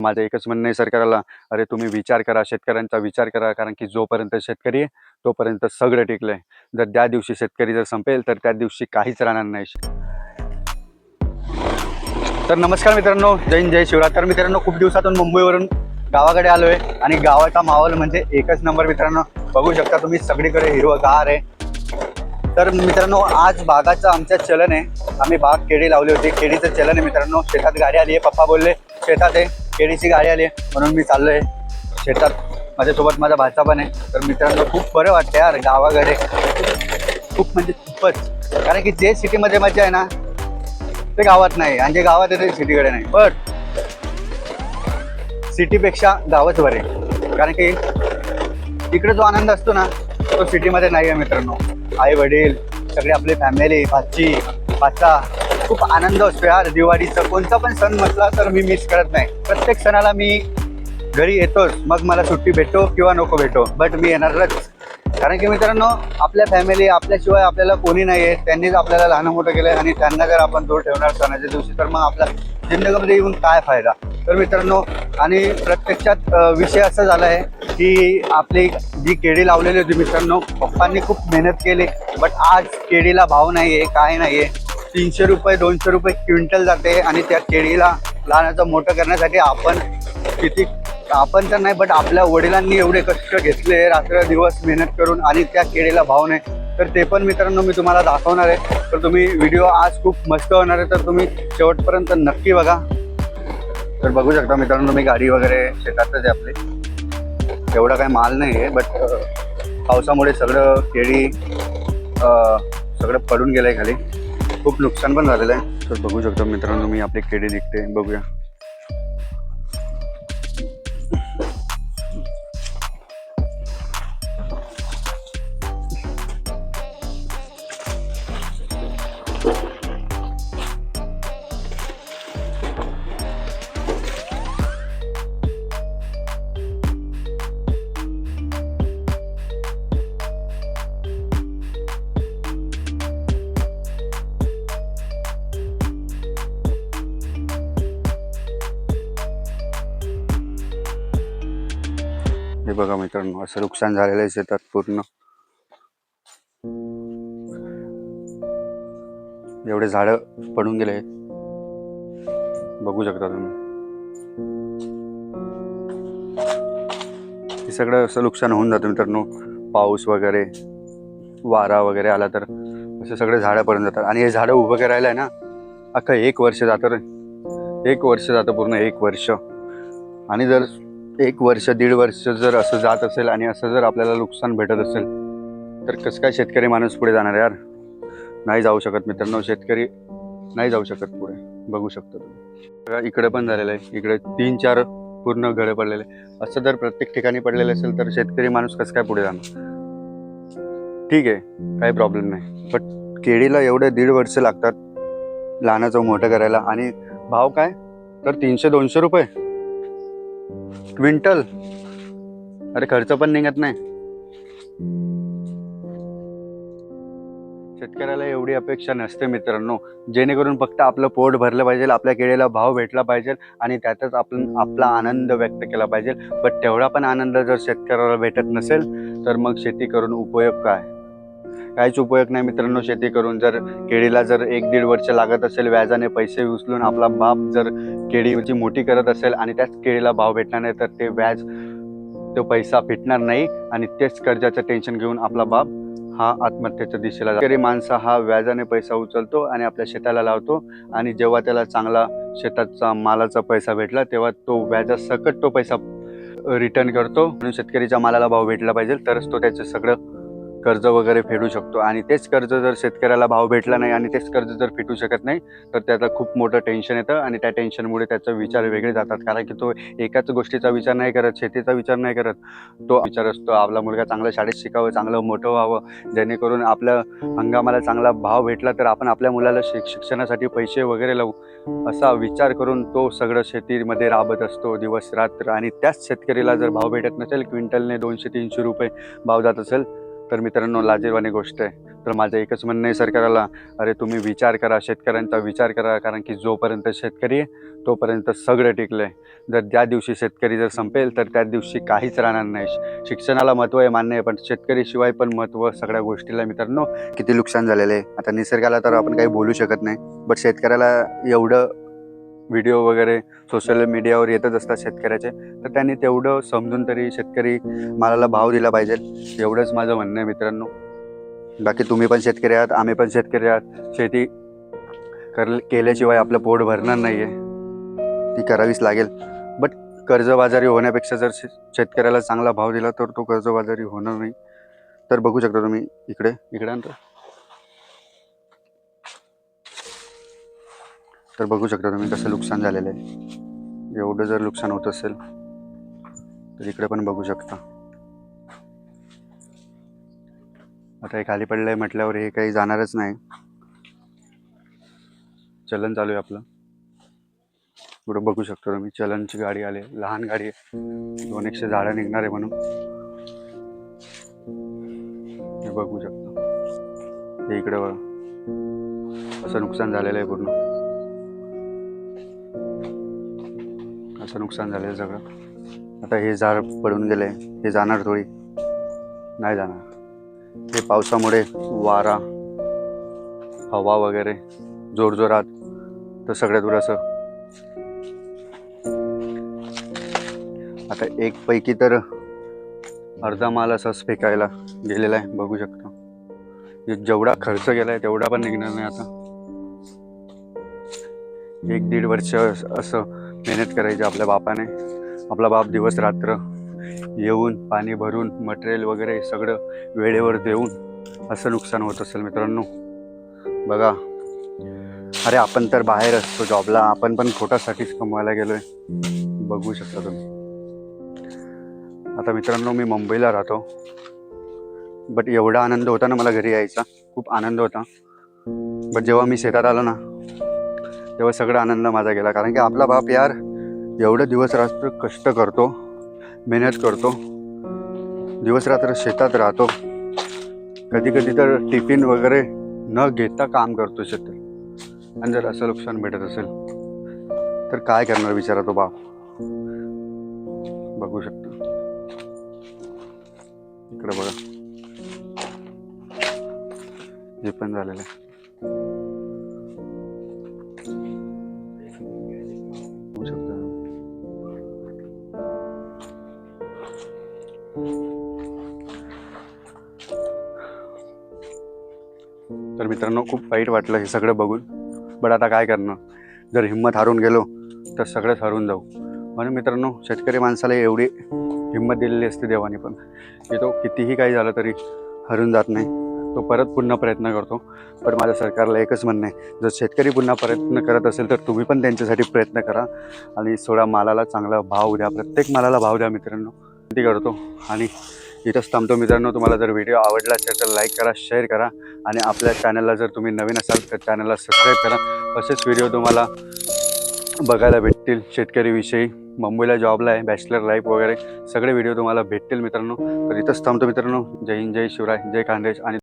माझं एकच म्हणणं आहे सरकारला अरे तुम्ही विचार करा शेतकऱ्यांचा विचार करा कारण की जोपर्यंत शेतकरी आहे तोपर्यंत सगळं टिकलंय. जर त्या दिवशी शेतकरी जर संपेल तर त्या दिवशी काहीच राहणार नाही. तर नमस्कार मित्रांनो जैन जय शिवराज तर मित्रांनो खूप दिवसातून मुंबईवरून गावाकडे आलो आहे आणि गावाचा माहोल म्हणजे एकच नंबर मित्रांनो. बघू शकता तुम्ही सगळीकडे हिरवगार आहे. तर मित्रांनो आज बागाचं आमच्या चलन आहे. आम्ही बाग केळी लावली होती. केळीचं चलन आहे मित्रांनो. शेतात गाडी आली आहे पप्पा बोलले शेतात आहे. केडीची गाडी आली आहे म्हणून मी चाललो आहे शेतात. माझ्यासोबत माझा भाचा पण आहे. तर मित्रांनो खूप बरं वाटतं यार गावाकडे. खूप म्हणजे खूपच. कारण की जे सिटीमध्ये मजा आहे ना ते गावात नाही. आणि जे गावात आहे ते सिटीकडे नाही. बट सिटीपेक्षा गावच बरे कारण की तिकडे जो आनंद असतो ना तो सिटीमध्ये नाही आहे मित्रांनो. आई वडील सगळे आपली फॅमिली भाची भाचा खूप आनंद असतो यार दिवाळीचा. कोणता पण सण म्हटला तर मी मिस करत नाही. प्रत्येक सणाला मी घरी येतोच. मग मला सुट्टी भेटो किंवा नको भेटो. बट मी येणारच. कारण की मित्रांनो आपल्या फॅमिली आपल्याशिवाय आपल्याला कोणी नाही आहे त्यांनीच आपल्याला लहान मोठं केलं आणि त्यांना जर आपण दूर ठेवणार सणाच्या दिवशी तर मग आपल्या जिंदगीमध्ये येऊन काय फायदा? तर मित्रांनो आणि प्रत्यक्षात विषय असा झाला आहे की आपली जी केळी लावलेली होती मित्रांनो पप्पांनी खूप मेहनत केली. बट आज केळीला भाव नाही आहे काय नाही आहे तीनशे रुपये दोनशे रुपये क्विंटल जाते आणि त्या केळीला लहानाचं मोठं करण्यासाठी आपण किती आपण तर नाही बट आपल्या वडिलांनी एवढे कष्ट घेतले रात्र दिवस मेहनत करून आणि त्या केळीला भाव नाही. तर ते पण मित्रांनो मी तुम्हाला दाखवणार आहे. तर तुम्ही व्हिडिओ आज खूप मस्त होणार आहे तर तुम्ही शेवटपर्यंत नक्की बघा. तर बघू शकता मित्रांनो मी गाडी वगैरे शेतातच आहे आपली. एवढा काही माल नाही आहे बट पावसामुळे सगळं केळी सगळं पडून गेलं आहे खाली. खूप नुकसान पण झालेलं आहे. तर बघू शकतो मित्रांनो मी आपली केडी दिसते बघूया. हे बघा मित्रांनो असं नुकसान झालेलं आहे शेतात पूर्ण. एवढे झाड पडून गेले बघू शकता तुम्ही. हे सगळं असं नुकसान होऊन जातं मित्रांनो. पाऊस वगैरे वारा वगैरे आला तर असे सगळे झाडं पडून जातात. आणि हे झाडं उभं करायला आहे ना अख्खं एक वर्ष जातं रे. एक वर्ष जातं पूर्ण एक वर्ष. आणि जर एक वर्ष दीड वर्ष जर असं जात असेल आणि असं जर आपल्याला नुकसान भेटत असेल तर कसं काय शेतकरी माणूस पुढे जाणार यार? नाही जाऊ शकत मित्रांनो शेतकरी नाही जाऊ शकत पुढे. बघू शकता तुम्ही. बघा, इकडे पण झालेलं आहे. इकडे तीन चार पूर्ण घडे पडलेले असं जर प्रत्येक ठिकाणी पडलेलं असेल तर शेतकरी माणूस कसं काय पुढे जाणार? ठीक आहे काही प्रॉब्लेम नाही. बट केळीला एवढे दीड वर्ष लागतात लहानाचं मोठं करायला. आणि भाव काय? तर तीनशे दोनशे रुपये. क्विंटल अरे खर्च पण निघत नाही. शेतकऱ्याला एवढी अपेक्षा नसते मित्रांनो. जेणेकरून फक्त आपलं पोट भरलं पाहिजे आपल्या केळीला भाव भेटला पाहिजे आणि त्यातच आपण आपला आनंद व्यक्त केला पाहिजे. बट तेवढा पण आनंद जर शेतकऱ्याला भेटत नसेल तर मग शेती करून उपयोग काय? काहीच उपयोग नाही मित्रांनो. शेती करून जर केळीला जर एक दीड वर्ष लागत असेल व्याजाने पैसे उचलून आपला बाप जर केळीची मोठी करत असेल आणि त्याच केळीला भाव भेटणार नाही तर ते व्याज तो पैसा भेटणार नाही आणि तेच कर्जाचं टेन्शन घेऊन आपला बाप हा आत्महत्येच्या दिशेला शेतकरी माणसा हा व्याजाने पैसा उचलतो आणि आपल्या शेताला लावतो आणि जेव्हा त्याला चांगला शेताचा मालाचा पैसा भेटला तेव्हा तो व्याजासकट तो पैसा रिटर्न करतो. म्हणून शेतकरीच्या मालाला भाव भेटला पाहिजे तरच तो त्याचं सगळं कर्ज वगैरे फेडू शकतो. आणि तेच कर्ज जर शेतकऱ्याला भाव भेटला नाही आणि तेच कर्ज जर फेटू शकत नाही तर त्याचं खूप मोठं टेन्शन येतं आणि त्या टेन्शनमुळे त्याचे विचार वेगळे जातात. कारण की तो एकाच गोष्टीचा विचार नाही करत शेतीचा विचार नाही करत. तो विचार असतो आपला मुलगा चांगला शाळेत शिकावं चांगलं मोठं व्हावं. जेणेकरून आपल्या हंगामाला चांगला भाव भेटला तर आपण आपल्या मुलाला शिक शिक्षणासाठी पैसे वगैरे लावू. असा विचार करून तो सगळं शेतीमध्ये राबत असतो दिवस रात्र. आणि त्याच शेतकरीला जर भाव भेटत नसेल क्विंटलने दोनशे तीनशे रुपये भाव जात असेल तर मित्रांनो लाजीरवाणी गोष्ट आहे. तर माझं एकच म्हणणं आहे सरकारला अरे तुम्ही विचार करा शेतकऱ्यांचा विचार करा कारण की जोपर्यंत शेतकरी आहे तोपर्यंत सगळं टिकलं आहे जर ज्या दिवशी शेतकरी जर संपेल तर त्या दिवशी काहीच राहणार नाही. शिक्षणाला महत्त्व आहे मान्य आहे पण शेतकरीशिवाय पण महत्त्व सगळ्या गोष्टीला मित्रांनो किती नुकसान झालेलं आहे. आता निसर्गाला तर आपण काही बोलू शकत नाही बट शेतकऱ्याला एवढं व्हिडिओ वगैरे सोशल मीडियावर येतच असतात शेतकऱ्याचे तर त्यांनी तेवढं समजून तरी शेतकरी मालाला भाव दिला पाहिजे. एवढंच माझं म्हणणं आहे मित्रांनो. बाकी तुम्ही पण शेतकरी आहात आम्ही पण शेतकरी आहात. शेती कर केल्याशिवाय आपलं पोट भरणार नाही आहे ती करावीच लागेल. बट कर्जबाजारी होण्यापेक्षा जर शे शेतकऱ्याला चांगला भाव दिला तर तो कर्जबाजारी होणार नाही. तर बघू शकता तुम्ही इकडे इकडे आणतो. तर बघू शकता तुम्ही कसं नुकसान झालेलं आहे. एवढं जर नुकसान होत असेल तर इकडे पण बघू शकता. आता हे खाली पडलंय म्हटल्यावर हे काही जाणारच नाही. चलन चालू आहे आपलं. पुढं बघू शकतो तुम्ही चलनची गाडी आली लहान गाडी आहे. दोन एकशे झाडं निघणार आहे म्हणून. हे बघू शकता. हे इकडे असं नुकसान झालेलं आहे पूर्ण. असं नुकसान झालेलं सगळं. आता हे झाड पडून गेले हे जाणार थोडी. नाही जाणार. हे पावसामुळे वारा हवा वगैरे जोरजोरात तर सगळ्यात दूर असं. आता एक पैकी तर अर्धा माल असाच फेकायला गेलेला आहे बघू शकता. जेवढा खर्च केलाय तेवढा पण निघणार नाही आता. एक दीड वर्ष असं मेहनत करायची आपल्या बापाने. आपला बाप दिवस रात्र येऊन पाणी भरून मटेरियल वगैरे सगळं वेळेवर देऊन असं नुकसान होत असेल मित्रांनो. बघा. अरे आपण तर बाहेर असतो जॉबला आपण पण पोटासाठीच कमवायला गेलो आहे बघू शकता तुम्ही. आता मित्रांनो मी मुंबईला राहतो. बट एवढा आनंद होता ना मला घरी यायचा. खूप आनंद होता. बट जेव्हा मी शेतात आलो ना तेव्हा सगळा आनंद माझा गेला. कारण की आपला बाप यार एवढं दिवस रात्र कष्ट करतो मेहनत करतो दिवस रात्र शेतात राहतो. कधी कधी तर टिफिन वगैरे न घेता काम करतो शेतात. आणि जर असं नुकसान भेटत असेल तर काय करणार विचारा तो बाप? बघू शकतो. इकडे बघा. हे पण झालेलं आहे. तर मित्रांनो खूप वाईट वाटलं हे सगळं बघून. बट आता काय करणार? जर हिंमत हारून गेलो तर सगळंच हरून जाऊ. म्हणून मित्रांनो शेतकरी माणसाला एवढी हिंमत दिलेली असते देवाने पण की तो कितीही काही झालं तरी हरून जात नाही. तो परत पुन्हा प्रयत्न करतो. पण माझ्या सरकारला एकच म्हणणं आहे जर शेतकरी पुन्हा प्रयत्न करत असेल तर तुम्ही पण त्यांच्यासाठी प्रयत्न करा आणि सोळा मालाला चांगला भाव द्या. प्रत्येक मालाला भाव द्या मित्रांनो. विनंती करतो. आणि इथंच थांबतो मित्रांनो. तुम्हाला जर व्हिडिओ आवडला असेल तर लाईक करा शेअर करा. आणि आपल्या चॅनलला जर तुम्ही नवीन असाल तर चॅनलला सबस्क्राईब करा. असेच व्हिडिओ तुम्हाला बघायला भेटतील. शेतकरीविषयी मुंबईला जॉबला आहे बॅचलर लाईफ वगैरे सगळे व्हिडिओ तुम्हाला भेटतील मित्रांनो. तर इथंच थांबतो मित्रांनो. जय हिंद जय शिवराय जय खानदेश आणि